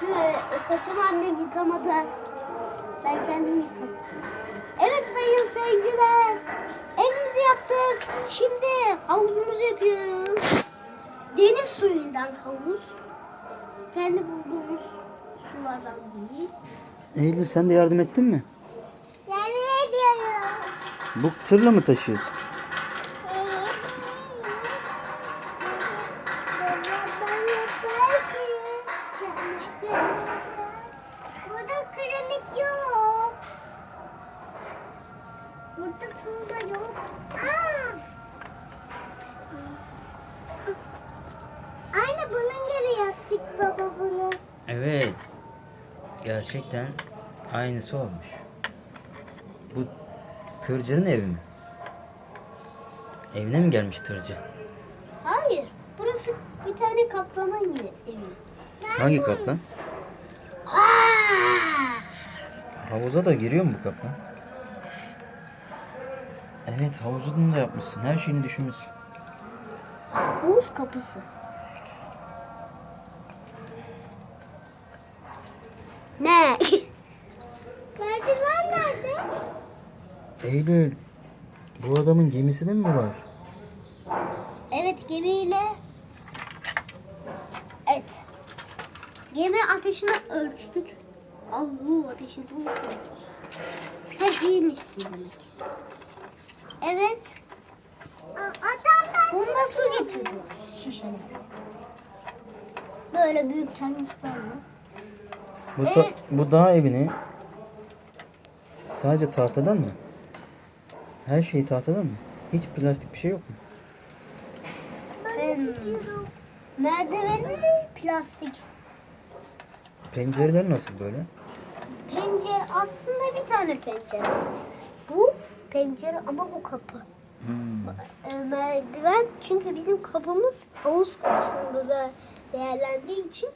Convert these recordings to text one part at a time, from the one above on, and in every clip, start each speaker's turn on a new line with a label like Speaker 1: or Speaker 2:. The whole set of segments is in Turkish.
Speaker 1: Saçımı, saçımı annem yıkamadı. Ben kendim yıkadım. Evet sayın seyirciler. Evimizi yaptık. Şimdi havuzumuzu yapıyoruz. Deniz suyundan havuz. Kendi bulduğumuz sulardan değil.
Speaker 2: Eylül sen de yardım ettin mi?
Speaker 1: Yani ne diyorum?
Speaker 2: Bu tırla mı taşıyorsun?
Speaker 1: Burada kiremit yok. Burada tuğla yok. Aa! Aynı bunun gibi yaptık baba bunu.
Speaker 2: Evet. Gerçekten aynısı olmuş. Bu tırcının evi mi? Evine mi gelmiş tırcı?
Speaker 1: Hayır. Burası bir tane kaplanın yeri, evi.
Speaker 2: Hangi kaplan? Havuza da giriyor mu bu kaplan? Evet havuzunu da yapmışsın. Her şeyini düşünmüşsün.
Speaker 1: Havuz kapısı. Ne? Merdiven nerede?
Speaker 2: Eylül. Bu adamın gemisi de mi var?
Speaker 1: Evet gemiyle Evet. Gemi ateşini ölçtük. Al bu ateşi bu. Sen iyi misin demek. Evet. Adam Bunda su getiriyor şişeler. Böyle büyük termoslarla.
Speaker 2: Bu, da,
Speaker 1: Evet.
Speaker 2: bu dağ evini sadece tahtadan mı? Her şey tahtadan mı? Hiç plastik bir şey yok mu?
Speaker 1: Ben Merdiveni de plastik.
Speaker 2: Pencereler nasıl böyle?
Speaker 1: Pencere aslında bir tane pencere. Bu pencere ama bu kapı.
Speaker 2: Hmm.
Speaker 1: E, merdiven çünkü bizim kapımız havuz kapısında da değerlendiği için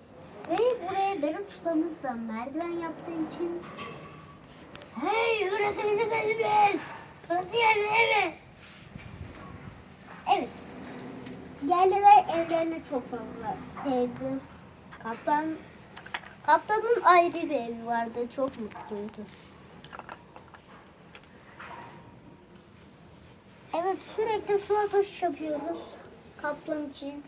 Speaker 1: ve buraya Berat ustamız da merdiven yaptığı için Hey burası bizim evimiz. Burası yerin evi. Evet. Yerliler evlerini çok fazla sevdi. Kaptan Kaptanın ayrı bir evi vardı. Çok mutluydu. Evet sürekli su atışı yapıyoruz. Kaplan için.